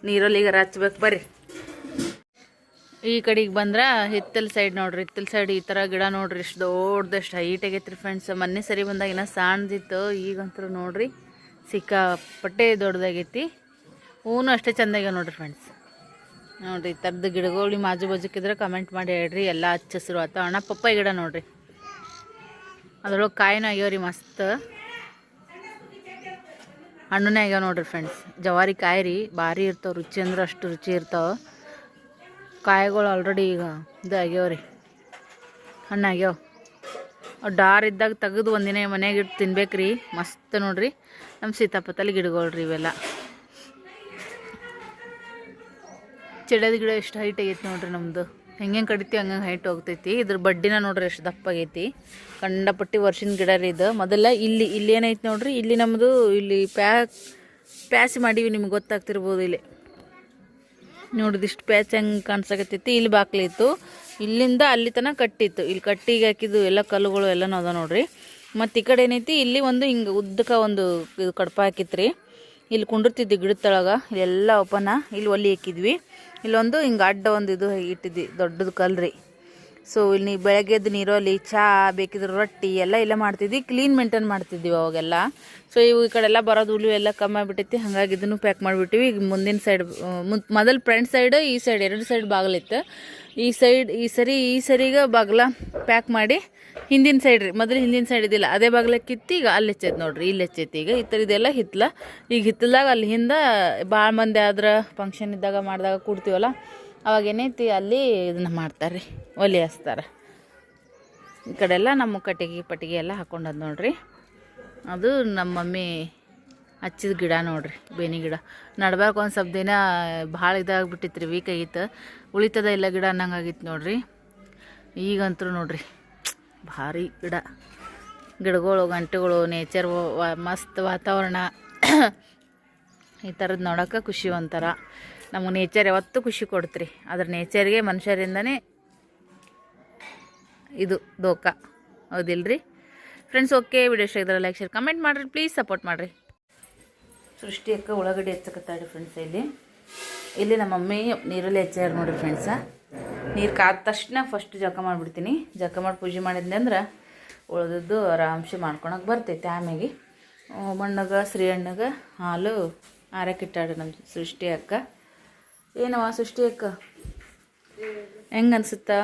ನೀರಲ್ಲಿಗಾರ ಹಚ್ಬೇಕು ಬರ್ರಿ. ಈ ಕಡೆಗೆ ಬಂದ್ರ ಹಿತ್ತಲ್ ಸೈಡ್ ನೋಡ್ರಿ ಹಿತ್ತಲ್ ಸೈಡ್ ಈ ಥರ ಗಿಡ ನೋಡ್ರಿ ಇಷ್ಟು ದೊಡ್ಡದಷ್ಟು ಹೈಟ್ ಆಗೈತ್ರಿ ಫ್ರೆಂಡ್ಸ್ ಮೊನ್ನೆ ಸರಿ ಬಂದಾಗ ಇನ್ನೂ ಸಣ್ಣದಿತ್ತು ಈಗಂತೂ ನೋಡ್ರಿ ಸಿಕ್ಕಾಪಟ್ಟೆ ದೊಡ್ಡದಾಗೈತಿ ಹೂನು ಅಷ್ಟೇ ಚಂದಾಗ ನೋಡ್ರಿ ಫ್ರೆಂಡ್ಸ್ ನೋಡ್ರಿ, ಈ ಥರದ ಗಿಡಗಳು ನಿಮ್ಮ ಆಜು ಬಾಜುಕಿದ್ರೆ ಕಮೆಂಟ್ ಮಾಡಿ ಹೇಳ್ರಿ, ಎಲ್ಲ ಹಚ್ಚ ಹಸಿರು ಆತ ಅಣ್ಣ ಪಪ್ಪಾಯ ಗಿಡ ನೋಡ್ರಿ. ಅದ್ರೊಳಗೆ ಕಾಯಿನೂ ಆಗ್ಯಾವ್ರಿ ಮಸ್ತ್. ಹಣ್ಣುನೇ ಆಗ್ಯಾವ ನೋಡ್ರಿ ಫ್ರೆಂಡ್ಸ್ ಜವಾರಿ ಕಾಯಿ ರೀ, ಭಾರಿ ಇರ್ತಾವ, ರುಚಿ ಅಂದ್ರೆ ಅಷ್ಟು ರುಚಿ ಇರ್ತಾವ. ಕಾಯಿಗಳು ಆಲ್ರೆಡಿ ಈಗ ಇದು ಆಗ್ಯಾವ ರೀ, ಹಣ್ಣು ಆಗ್ಯಾವ. ಡಾರ್ ಇದ್ದಾಗ ತೆಗೆದು ಒಂದಿನ ಮನೆಗೆ ಇಟ್ಟು ತಿನ್ಬೇಕ್ರಿ ಮಸ್ತ್ ನೋಡ್ರಿ. ನಮ್ಮ ಸೀತಾಪತ್ತಲ್ಲಿ ಗಿಡಗಳು ರೀ ಇವೆಲ್ಲ. ಚಿಡದ ಗಿಡ ಎಷ್ಟು ಹೈಟ್ ಆಗೈತಿ ನೋಡ್ರಿ ನಮ್ದು. ಹೆಂಗೆ ಕಡಿತೀವಿ ಹಂಗಂಗೆ ಹೈಟ್ ಹೋಗ್ತೈತಿ. ಇದ್ರ ಬಡ್ಡಿನ ನೋಡ್ರಿ ಎಷ್ಟು ದಪ್ಪ ಆಗೈತಿ. ಕಂಡಪಟ್ಟಿ ವರ್ಷಿನ ಗಿಡ ರೀ ಇದು. ಮೊದಲ ಇಲ್ಲಿ ಇಲ್ಲಿ ಏನೈತಿ ನೋಡ್ರಿ, ಇಲ್ಲಿ ನಮ್ಮದು ಇಲ್ಲಿ ಪ್ಯಾಕ್ ಪ್ಯಾಸ್ ಮಾಡೀವಿ ನಿಮ್ಗೆ ಗೊತ್ತಾಗ್ತಿರ್ಬೋದು ಇಲ್ಲಿ. ನೋಡಿದಿಷ್ಟು ಪ್ಯಾಚ್ ಹೆಂಗೆ ಕಾಣಿಸಕತ್ತೈತಿ. ಇಲ್ಲಿ ಬಾಕ್ಲಿತ್ತು ಇಲ್ಲಿಂದ ಅಲ್ಲಿ ತನಕ ಕಟ್ಟಿತ್ತು. ಇಲ್ಲಿ ಕಟ್ಟಿಗೆ ಹಾಕಿದ್ದು ಎಲ್ಲ ಕಲ್ಲುಗಳು ಎಲ್ಲನೂ ಅದ ನೋಡ್ರಿ. ಮತ್ತು ಈ ಕಡೆ ಏನೈತಿ, ಇಲ್ಲಿ ಒಂದು ಹಿಂಗೆ ಉದ್ದಕ ಒಂದು ಕಡಪ ಹಾಕಿತ್ರಿ. ಇಲ್ಲಿ ಕುಂಡಿರ್ತಿದ್ವಿ ಗಿಡದ ತಳಗ. ಇಲ್ಲೆಲ್ಲ ಓಪನ ಇಲ್ಲಿ ಒಲಿ ಹಾಕಿದ್ವಿ. ಇಲ್ಲೊಂದು ಹಿಂಗೆ ಅಡ್ಡ ಒಂದು ಇದು ಇಟ್ಟಿದ್ವಿ ದೊಡ್ಡದು ಕಲ್ರಿ. ಸೊ ಇಲ್ಲಿ ಬೆಳಗ್ಗೆದ್ದು ನೀರಲ್ಲಿ ಚಹಾ ಬೇಕಿದ್ರೆ ರೊಟ್ಟಿ ಎಲ್ಲ ಇಲ್ಲ ಮಾಡ್ತಿದ್ವಿ ಕ್ಲೀನ್ ಮೇಂಟೈನ್ ಮಾಡ್ತಿದ್ವಿ ಅವಾಗೆಲ್ಲ. ಸೊ ಇವು ಈ ಕಡೆ ಎಲ್ಲ ಬರೋದು ಉಳು ಎಲ್ಲ ಕಮ್ಮಿ ಆಗ್ಬಿಟ್ಟೈತಿ ಹಾಗಾಗಿ ಇದನ್ನು ಪ್ಯಾಕ್ ಮಾಡಿಬಿಟ್ಟಿವಿ. ಈಗ ಮುಂದಿನ ಸೈಡ್ ಮೊದಲು ಫ್ರಂಟ್ ಸೈಡ್ ಈ ಸೈಡ್ ಎರಡು ಸೈಡ್ ಬಾಗಿಲಿತ್ತು. ಈ ಸೈಡ್, ಈ ಸರಿ, ಈ ಸರಿಗೆ ಬಾಗ್ಲ ಪ್ಯಾಕ್ ಮಾಡಿ ಹಿಂದಿನ ಸೈಡ್ ರೀ. ಮೊದಲು ಹಿಂದಿನ ಸೈಡ್ ಇದಿಲ್ಲ ಅದೇ ಬಾಗ್ಲ ಕಿತ್ತು ಈಗ ಅಲ್ಲಿ ಹೆಚ್ಚೈತೆ ನೋಡ್ರಿ, ಇಲ್ಲಿ ಹೆಚ್ಚೈತಿ ಈಗ. ಈ ಇದೆಲ್ಲ ಹಿತ್ಲ. ಈಗ ಹಿತ್ತಲ್ದಾಗ ಅಲ್ಲಿ ಹಿಂದೆ ಭಾಳ ಮಂದಿ ಆದ್ರೆ ಫಂಕ್ಷನ್ ಇದ್ದಾಗ ಮಾಡಿದಾಗ ಕೂಡ್ತೀವಲ್ಲ, ಅವಾಗ ಏನೈತಿ ಅಲ್ಲಿ ಇದನ್ನ ಮಾಡ್ತಾರೆ ಒಲೆ ಹಚ್ತಾರೆ. ಈ ಕಡೆ ಎಲ್ಲ ನಮ್ಮ ಕಟ್ಟಿಗೆ ಪಟ್ಟಿಗೆ ಎಲ್ಲ ಹಾಕೊಂಡದ್ ನೋಡ್ರಿ. ಅದು ನಮ್ಮ ಮಮ್ಮಿ ಹಚ್ಚಿದ ಗಿಡ ನೋಡ್ರಿ ಬೇನಿ ಗಿಡ ನಡ್ಬಾರ್ದು ಒಂದು ಸ್ವಲ್ಪ ದಿನ ಭಾಳ ಇದಾಗ್ಬಿಟ್ಟಿತ್ತು ರೀ ವೀಕ್ ಆಗಿತ್ತು ಉಳಿತದ ಇಲ್ಲ ಗಿಡ ಅನ್ನಂಗಾಗಿತ್ತು ನೋಡ್ರಿ. ಈಗಂತೂ ನೋಡ್ರಿ. ಭಾರಿ ಗಿಡ. ಗಿಡಗಳು, ಗಂಟೆಗಳು ನೇಚರ್ ಮಸ್ತ್ ವಾತಾವರಣ. ಈ ಥರದ್ದು ನೋಡೋಕೆ ಖುಷಿ ಒಂಥರ. ನಮಗೆ ನೇಚರ್ ಯಾವತ್ತೂ ಖುಷಿ ಕೊಡ್ತ್ರಿ. ಅದ್ರ ನೇಚರ್ಗೆ ಮನುಷ್ಯರಿಂದನೇ ಇದು ದೋಖ. ಹೌದಿಲ್ರಿ? ಫ್ರೆಂಡ್ಸ್ ಓಕೆ ವಿಡಿಯೋ ಇಷ್ಟ ಇದ್ರೆ ಲೈಕ್ ಶೇರ್ ಕಮೆಂಟ್ ಮಾಡಿರಿ. ಪ್ಲೀಸ್ ಸಪೋರ್ಟ್ ಮಾಡಿರಿ. ಸೃಷ್ಟಿಯಕ್ಕೆ ಅಕ್ಕ ಹೆಚ್ಚಕತ್ತಾಡಿ ಫ್ರೆಂಡ್ಸ್ ಇಲ್ಲಿ. ಇಲ್ಲಿ ನಮ್ಮ ಮಮ್ಮಿ ನೀರಲ್ಲಿ ಹೆಚ್ಚಾರ ನೋಡಿರಿ ಫ್ರೆಂಡ್ಸ ನೀರು ಕಾದ ತಕ್ಷಣ ಫಸ್ಟ್ ಜಕ ಮಾಡಿಬಿಡ್ತೀನಿ. ಜಕ ಮಾಡಿ ಪೂಜೆ ಮಾಡಿದ್ನಿ ಅಂದ್ರೆ ಉಳಿದದ್ದು ಆರಾಮ್ಸೆ ಮಾಡ್ಕೊಳಕ್ಕೆ ಬರ್ತೈತೆ ಆಮ್ಯಾಗೆ. ಮಣ್ಣಗೆ, ಶ್ರೀಹಣ್ಣಗೆ ಹಾಲು ಆರಕ್ಕಿಟ್ಟಾಡ್ರಿ ನಮ್ಮ ಸೃಷ್ಟಿ ಅಕ್ಕ. ಏನವ ಸೃಷ್ಟಿ ಅಕ್ಕ? ಹೆಂಗೆ ಅನ್ಸುತ್ತಾ?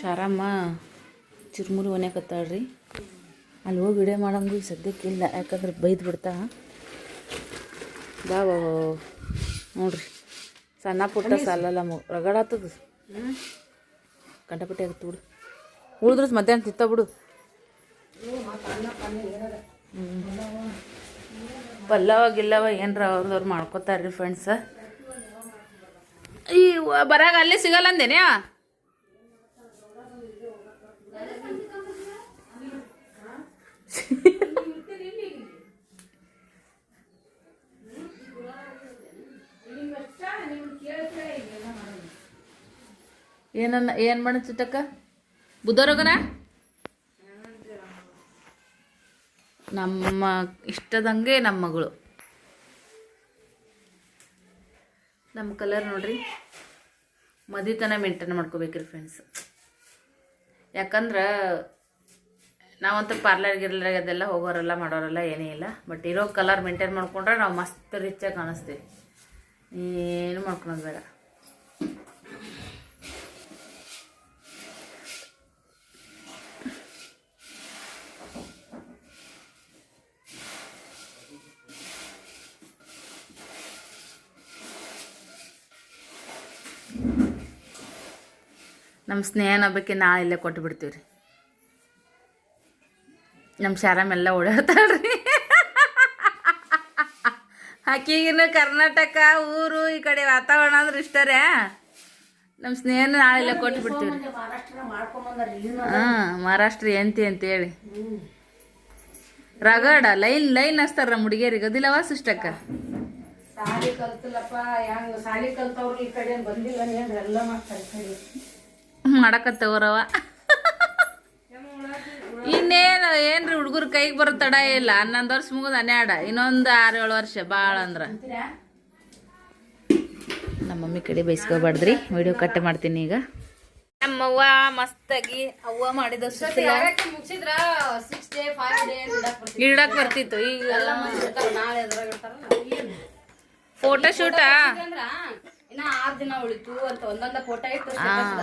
ಚಾರಮ್ಮ, ಚಿರ್ಮುರಿ ಒನ್ಯಾಕತ್ತಾಳ್ರಿ ಅಲ್ಲಿ ಹೋಗಿ ವಿಡಿಯೋ ಮಾಡಂಗೂ ಸದ್ಯಕ್ಕೆ ಇಲ್ಲ, ಯಾಕಂದ್ರೆ ಬೈದು ಬಿಡ್ತಾ. ಬಾ ಬಾ ಬಾ, ಬಾ. ನೋಡ್ರಿ. ಸಣ್ಣ ಪುಟ್ಟ ಸಾಲಲ್ಲ ರಗಡಾತದ ಕಂಡಪಟ್ಟೆ ಆಗುತ್ತೆ ಬಿಡು ಉಳಿದ್ರೆ ಮಧ್ಯಾಹ್ನ ತಿತ್ತ ಬಿಡು. ಪಲ್ಲವ ಗಿಲ್ಲವ ಏನ್ರ ಅವ್ರದವ್ರು ಮಾಡ್ಕೋತಾರ್ರಿ ಫ್ರೆಂಡ್ಸ ಈ ಬರಾಗ ಅಲ್ಲೇ ಸಿಗಲ್ಲ ಅಂದೇನೆ? ಏನನ್ನ, ಏನು ಮಾಡ ಚಿಟ್ಟಕ್ಕ ಬುದ್ಧರೋಗನ ನಮ್ಮ ಇಷ್ಟದಂಗೆ ನಮ್ಮ ಮಗಳು. ನಮ್ಮ ಕಲರ್ ನೋಡ್ರಿ. ಮದಿತನ ಮೇಂಟೈನ್ ಮಾಡ್ಕೋಬೇಕ್ರಿ ಫ್ರೆಂಡ್ಸ್ ಯಾಕಂದ್ರೆ ನಾವಂತೂ ಪಾರ್ಲರ್ ಗಿರ್ಲರ್ ಅದೆಲ್ಲ ಹೋಗೋರಲ್ಲ ಮಾಡೋರಲ್ಲ ಏನೇ ಇಲ್ಲ. ಬಟ್ ಇರೋ ಕಲರ್ ಮೇಂಟೈನ್ ಮಾಡ್ಕೊಂಡ್ರೆ ನಾವು ಮಸ್ತ್ ರಿಚಾಗಿ ಕಾಣಿಸ್ತೀವಿ. ಏನು ಮಾಡ್ಕೊಳೋದು ಬೇಡ. ನಮ್ಮ ಸ್ನೇಹನ ಬಗ್ಗೆ ನಾಳೆ ಇಲ್ಲೇ ಕೊಟ್ಟು ಬಿಡ್ತೀವಿ ರೀ ನಮ್ಮ ಶಾರಮ್ ಎಲ್ಲ ಓಡಾಡ್ತಾಳ್ರಿ. ಆಕಿಗಿನ ಕರ್ನಾಟಕ, ಊರು, ಈ ಕಡೆ ವಾತಾವರಣ ಅಂದ್ರೆ ಇಷ್ಟರೇ. ನಮ್ಮ ಸ್ನೇಹನ ನಾಳೆ ಇಲ್ಲೇ ಕೊಟ್ಟು ಬಿಡ್ತೀವಿ ಹಾಂ, ಮಹಾರಾಷ್ಟ್ರ ಎಂತಿ ಅಂತೇಳಿ. ರಗಡ, ಲೈನ್ ಲೈನ್ ಹಚ್ತಾರ ನಮ್ಮ ಹುಡುಗಿಯರಿಗೆ ಅದಿಲ್ಲವ ಸಿಸ್ಟಕ್ಕ ಸಾಲಿ ಕಲ್ತಲ್ಲಪ್ಪ, ಹೆಂಗ್, ಸಾಲಿ ಕಲ್ತವ್ರು ಈ ಕಡೆ ಬಂದಿಲ್ಲ ಎಲ್ಲ ಮಾಡ್ತಾರೆ ಮಾಡಕತ್ತವ್ರವ. ಇನ್ನೇನು ಏನ್ರಿ ಹುಡುಗರು ಕೈಗೆ ಬರೋ ತಡ ಇಲ್ಲ. ಹನ್ನೊಂದು ವರ್ಷ ಮುಗಿದು ಹನ್ನೆರಡು ಇನ್ನೊಂದು ಆರು ಏಳು ವರ್ಷ ಭಾಳ ಅಂದ್ರೆ. ನಮ್ಮ ಮಮ್ಮಿ ಕಡೆ ಬೈಸ್ಕೋಬಾರ್ದ್ರಿ ವಿಡಿಯೋ ಕಟ್ ಮಾಡ್ತೀನಿ ಈಗ. ನಮ್ಮವ್ವ ಮಸ್ತಾಗಿ ಅವ್ವ ಮಾಡಿದ ಇಡಕ್ ಬರ್ತಿತ್ತು. ಈಗ ಫೋಟೋ ಶೂಟಾ ಇನ್ನ ಆರ್ ದಿನ ಉಳಿತು ಅಂತ ಒಂದೊಂದ ಫೋಟೋ ಇಟ್ಟು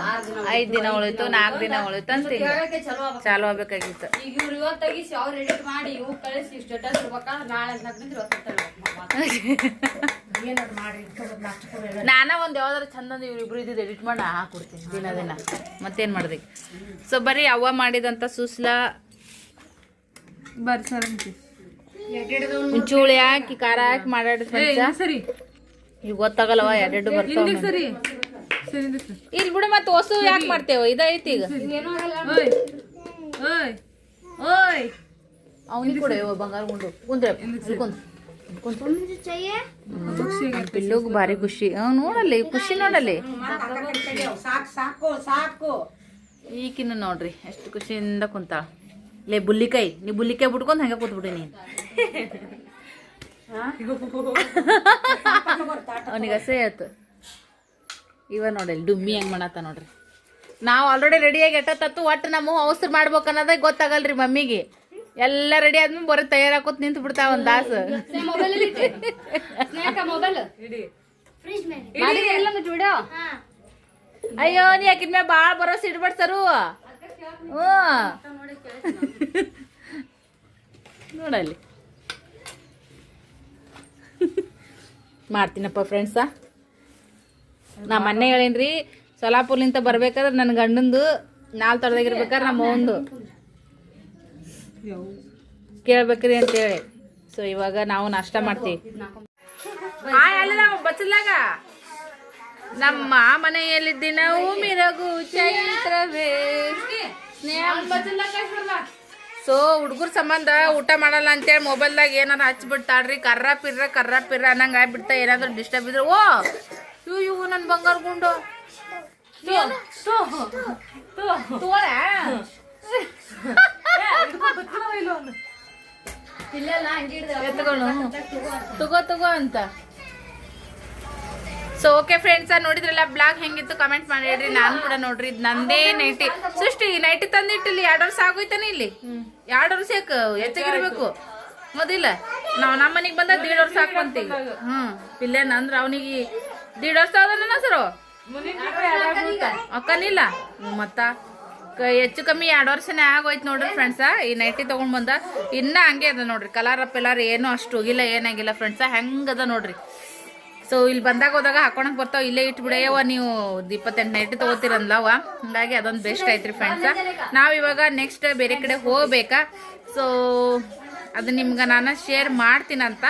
ಆರ್ ದಿನ ಐದ್ ದಿನ ಉಳಿತು ನಾಲ್ಕು ದಿನ ಉಳಿತು ಅಂತ ಹಿಂಗ ಕೇಳಕ್ಕೆ ಚಲೋ ಚಾಲು ಆಗ್ಬೇಕಾಗಿತ್ತು. ಈಗ ಇವ್ರು ಇವತ್ತು ತೆಗಿಸಿ ಅವ್ರು ಎಡಿಟ್ ಮಾಡಿ ಇವು ಕಳಿಸಿ ಸ್ಟೇಟಸ್ ಇಡ್ಬೇಕಾದ್ರೆ ನಾಳೆ ಅಂತ ಹಾಕಿದ್ರೆ ಇವತ್ತು ನಾನ ಒಂದ್ ಯಾವ್ದಾರ ಚಂದ ಇವ್ರಿಬ್ರು ಇದ್ದು ಎಡಿಟ್ ಮಾಡಿ ಹಾಕೊಡ್ತೀನಿ ದಿನ ದಿನ. ಮತ್ತೇನ್ ಮಾಡ್ದೆ? ಸೊ ಬರೀ ಅವ್ವ ಮಾಡಿದಂತ ಸುಸ್ಲ ಮುಂಚೂಳಿ ಹಾಕಿ ಖಾರ ಹಾಕಿ ಮಾಡಾಡಿದ ಸರಿ. ಈಗ ಗೊತ್ತಾಗಲ್ಲವ ಎರಡೆರಡು ಬರ್ತಾವ ಸರಿ. ಇಲ್ಲಿ ಬಿಡು ಮತ್ತೆ ಹೊಸು ಯಾಕೆ ಮಾಡ್ತೇವ? ಇದೈತಿ ಈಗ. ಓಯ್. ಅವನಿಗೆ ಕೊಡ ಬಂಗಾರ ಗುಂಡು. ಕುಂದ್ರೆ ಪಿಲ್ಲುಗ್ ಭಾರಿ ಖುಷಿ. ನೋಡಲ್ಲಿ ಖುಷಿ ನೋಡಲ್ಲಿ. ಈಕಿನ ನೋಡ್ರಿ ಎಷ್ಟು ಖುಷಿಯಿಂದ ಕುಂತಾಳ. ಲೇ ಬುಲ್ಲಿಕಾಯಿ. ನೀ ಬುಲ್ಲಿಕಾಯಿ ಬಿಟ್ಕೊಂಡ್ ಹಂಗೆ ಕೂತ್ಬಿಡಿ ನೀನ್. ಅವನಿಗೆ ಹಸೆ ಆಯ್ತು. ಇವ ನೋಡಲ್ಲಿ ಡುಮ್ಮಿ ಹೆಂಗ್ ಮಾಡತ್ತ ನೋಡ್ರಿ. ನಾವು ಆಲ್ರೆಡಿ ರೆಡಿಯಾಗಿ ಎಟ್ಟತ್ತು ಒಟ್ಟು ನಮ್ಮ ಅವಸರ ಮಾಡ್ಬೇಕು ಅನ್ನೋದೇ ಗೊತ್ತಾಗಲ್ರಿ ಮಮ್ಮಿಗೆ. ಎಲ್ಲ ರೆಡಿ ಆದ್ಮೇಲೆ ಬರೀ ತಯಾರಾಕೋತ್ ನಿಂತು ಬಿಡ್ತಾವ ಒಂದ್ ದಾಸ್. Mobile ಸ್ನೇಹಕ mobile. ಮಾಡಿದ್ರೆ ಎಲ್ಲ ವಿಡಿಯೋ ಅಯ್ಯೋ ನೀ ಯಾಕಿದ್ಮೇಲೆ ಭಾಳ ಭರೋಸೆ ಇಡ್ಬಾರ್ದು ಹ್ಞೂ ನೋಡಲ್ಲಿ. ಮಾಡ್ತೀನಪ್ಪ ಫ್ರೆಂಡ್ಸ ನಾ ಮೊನ್ನೆ ಹೇಳೇನ್ರಿ ಸೊಲಾಪುರ್ಲಿಂತ ಬರ್ಬೇಕಾದ್ರೆ ನನ್ನ ಗಂಡಂದು ನಾಲ್ ತೊಡೆದಾಗಿರ್ಬೇಕಾದ್ರೆ ನಮ್ಮ ಒಂದು ಕೇಳ್ಬೇಕ್ರಿ ಅಂತೇಳಿ. ಸೊ ಇವಾಗ ನಾವು ನಾಷ್ಟ ಮಾಡ್ತೀವಿ. ಬಚ್ಚಲಾಗ ನಮ್ಮ ಮನೆಯಲ್ಲಿ ನಾವು ಮಿರಗು ಚೈತ್ರವೇ. ಸೊ ಹುಡುಗರ ಸಂಬಂಧ ಊಟ ಮಾಡಲ್ಲ ಅಂತೇಳಿ ಮೊಬೈಲ್ದಾಗ ಏನಾರು ಹಚ್ಬಿಡ್ತಾಳ್ರಿ ಕರ್ರ ಪಿರ್ರ ಕರ್ರ ಪಿರ್ರ ಅನ್ನಂಗ ಆಗ್ಬಿಡ್ತಾ ಏನಾದ್ರು ಡಿಸ್ಟರ್ಬ್ ಇದ್ರೆ ಓ! ಇವು ಇವು ನನ್ನ ಬಂಗಾರ ಗುಂಡು. ತಗೋ ತಗೋ ಅಂತ. ಸೊ ಓಕೆ ಫ್ರೆಂಡ್ಸ್ ನೋಡಿದ್ರಲ್ಲ ಬ್ಲಾಗ್ ಹೆಂಗಿತ್ತು ಕಮೆಂಟ್ ಮಾಡಿಡ್ರಿ ನಾನು ಕೂಡ ನೋಡ್ರಿ ನಂದೇ ನೈಟಿ ಸೃಷ್ಟಿ ನೈಟಿ ತಂದಿಟ್ಟಿಲ್ಲಿ, ಎರಡು ವರ್ಷ ಆಗೋಯ್ತಾನೆ ಇಲ್ಲಿ? ಎರಡು ವರ್ಷ ಯಾಕೆ ಹೆಚ್ಚಾಗಿರ್ಬೇಕು? ಮೊದಲ ನಾವು ನಮ್ಮ ಮನೆಗೆ ಬಂದ ದೀಡ್ ವರ್ಷ ಹಾಕೊಂತೀವಿ ಹ್ಮ್. ಪಿಲ್ಲೇನ ಅಂದ್ರ ಅವನಿಗೆ ದೀಡ್ ವರ್ಷ ಆದನ ಸರು ಅಕ್ಕನಿಲ್ಲ. ಮತ್ತ ಹೆಚ್ಚು ಕಮ್ಮಿ ಎರಡು ವರ್ಷನೇ ಆಗೋಯ್ತು ನೋಡ್ರಿ ಫ್ರೆಂಡ್ಸ ಈ ನೈಟಿ ತಗೊಂಡ್ ಬಂದ. ಇನ್ನ ಹಂಗೆ ಅದ ನೋಡ್ರಿ. ಕಲರ್ ಪಿಲರ್ ಏನು ಅಷ್ಟು ಹೋಗಿಲ್ಲ, ಏನಾಗಿಲ್ಲ ಫ್ರೆಂಡ್ಸ ಹೆಂಗದ ನೋಡ್ರಿ. ಸೊ ಇಲ್ಲಿ ಬಂದಾಗ ಹೋದಾಗ ಹಾಕೊಳಕ್ ಬರ್ತಾವ, ಇಲ್ಲೇ ಇಟ್ಬಿಡೆಯವ ನೀವು ಇಪ್ಪತ್ತೆಂಟು ನೈಟ್ ತಗೋತಿರಲ್ಲ ಅವ ಹಂಗಾಗಿ ಅದೊಂದು ಬೆಸ್ಟ್ ಐತ್ರಿ ಫ್ರೆಂಡ್ಸ ನಾವು ಇವಾಗ ನೆಕ್ಸ್ಟ್ ಬೇರೆ ಕಡೆ ಹೋಗ್ಬೇಕಾ? ಸೊ ಅದು ನಿಮ್ಗೆ ನಾನು ಶೇರ್ ಮಾಡ್ತೀನಂತ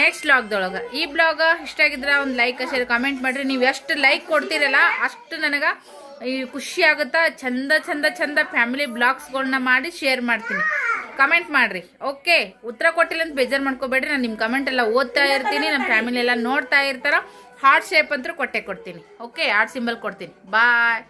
ನೆಕ್ಸ್ಟ್ ಬ್ಲಾಗ್ದೊಳಗೆ ಈ ಬ್ಲಾಗ್ ಇಷ್ಟ ಆಗಿದ್ರೆ ಒಂದು ಲೈಕ್ ಶೇರ್ ಕಾಮೆಂಟ್ ಮಾಡಿರಿ. ನೀವು ಎಷ್ಟು ಲೈಕ್ ಕೊಡ್ತೀರಲ್ಲ, ಅಷ್ಟು ನನಗೆ ಈ ಖುಷಿ ಆಗುತ್ತಾ, ಚಂದ ಚಂದ ಚಂದ ಫ್ಯಾಮಿಲಿ ಬ್ಲಾಗ್ಸ್ಗಳನ್ನ ಮಾಡಿ ಶೇರ್ ಮಾಡ್ತೀನಿ. ಕಮೆಂಟ್ ಮಾಡ್ರಿ. ಓಕೆ ಉತ್ತರ ಕೊಟ್ಟಿಲ್ಲ ಅಂತ ಬೇಜಾರು ಮಾಡ್ಕೋಬೇಡ್ರಿ. ನಾನು ನಿಮ್ಮ ಕಮೆಂಟ್ ಎಲ್ಲ ಓದ್ತಾ ಇರ್ತೀನಿ. ನಮ್ಮ ಫ್ಯಾಮಿಲಿ ಎಲ್ಲ ನೋಡ್ತಾ ಇರ್ತಾರ. ಹಾರ್ಟ್ ಶೇಪ್ ಅಂತೂ ಕೊಟ್ಟೆ ಕೊಡ್ತೀನಿ. ಓಕೆ ಹಾರ್ಟ್ ಸಿಂಬಲ್ ಕೊಡ್ತೀನಿ. ಬಾಯ್